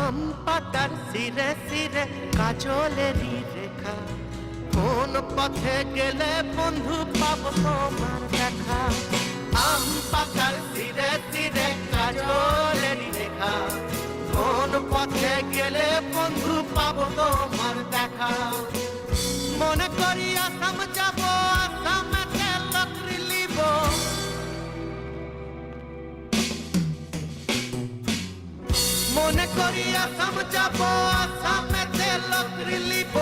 আম পাতার সিরে সিরে কাজলেরই রেখা। কোন পথে গেলে বন্ধু পাব তোমার দেখা। আম পাতার সিরে সিরে কাজলেরই রেখা। কোন পথে গেলে বন্ধু পাব তোমার দেখা। মনে করি আসাম যাব আসামেতে লকরি লিব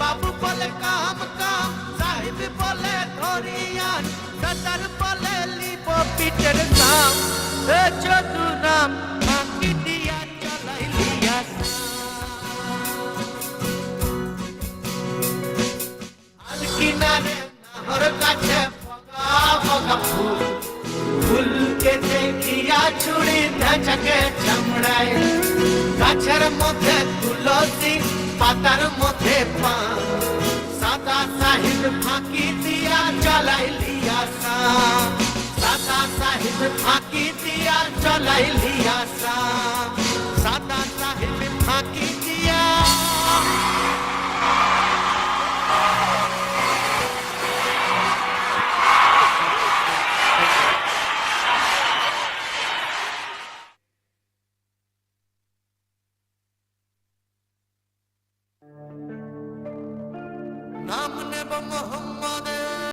বাবু বলে, কাম কাম, সাহেব বলে, ধরিয়ান সদর বলে লিব পিটের নাম। এ যদু নাম বাকি দিয়া চলাই লিয়া আর কিনারে নাহর কাছে বগা বগা ফুল। ফুলকে দেখিয়া ছুড়ি ধাচকে চামড়ায়। গাছের মধ্যে তুলসী, পাতার মধ্যে পা সাদা সাহিল ফাঁকি দিয়া চলাই লিয়া সাম সাদা সাহিব ফাঁকি I'm an emaholmone.